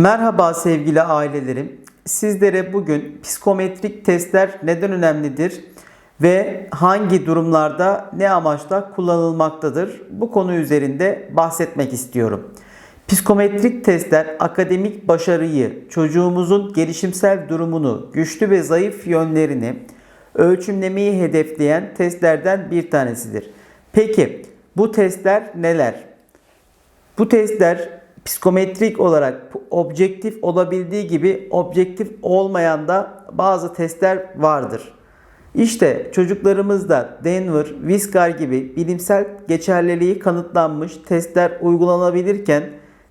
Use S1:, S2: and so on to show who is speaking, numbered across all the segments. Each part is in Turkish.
S1: Merhaba sevgili ailelerim. Sizlere bugün psikometrik testler neden önemlidir ve hangi durumlarda ne amaçla kullanılmaktadır? Bu konu üzerinde bahsetmek istiyorum. Psikometrik testler akademik başarıyı, çocuğumuzun gelişimsel durumunu, güçlü ve zayıf yönlerini ölçümlemeyi hedefleyen testlerden bir tanesidir. Peki bu testler neler? Bu testler psikometrik olarak objektif olabildiği gibi objektif olmayan da bazı testler vardır. İşte çocuklarımızda Denver, Viskar gibi bilimsel geçerliliği kanıtlanmış testler uygulanabilirken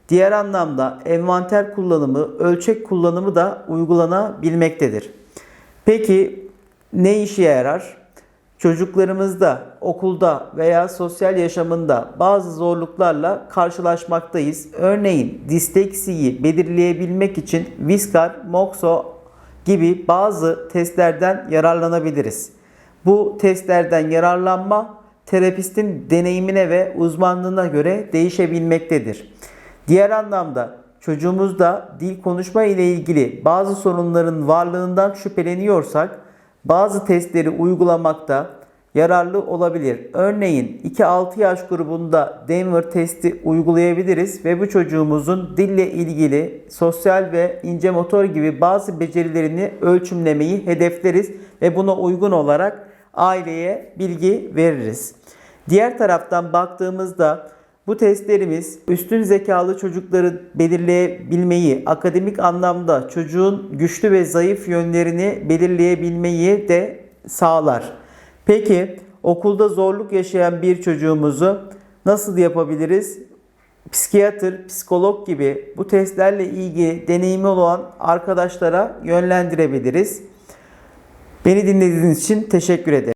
S1: diğer anlamda envanter kullanımı, ölçek kullanımı da uygulanabilmektedir. Peki ne işe yarar? Çocuklarımızda, okulda veya sosyal yaşamında bazı zorluklarla karşılaşmaktayız. Örneğin disleksiyi belirleyebilmek için Viskar, Moxo gibi bazı testlerden yararlanabiliriz. Bu testlerden yararlanma terapistin deneyimine ve uzmanlığına göre değişebilmektedir. Diğer anlamda çocuğumuzda dil konuşma ile ilgili bazı sorunların varlığından şüpheleniyorsak bazı testleri uygulamakta yararlı olabilir. Örneğin 2-6 yaş grubunda Denver testi uygulayabiliriz ve bu çocuğumuzun dille ilgili sosyal ve ince motor gibi bazı becerilerini ölçümlemeyi hedefleriz ve buna uygun olarak aileye bilgi veririz. Diğer taraftan baktığımızda bu testlerimiz üstün zekalı çocukları belirleyebilmeyi, akademik anlamda çocuğun güçlü ve zayıf yönlerini belirleyebilmeyi de sağlar. Peki okulda zorluk yaşayan bir çocuğumuzu nasıl yapabiliriz? Psikiyatr, psikolog gibi bu testlerle ilgili deneyimi olan arkadaşlara yönlendirebiliriz. Beni dinlediğiniz için teşekkür ederim.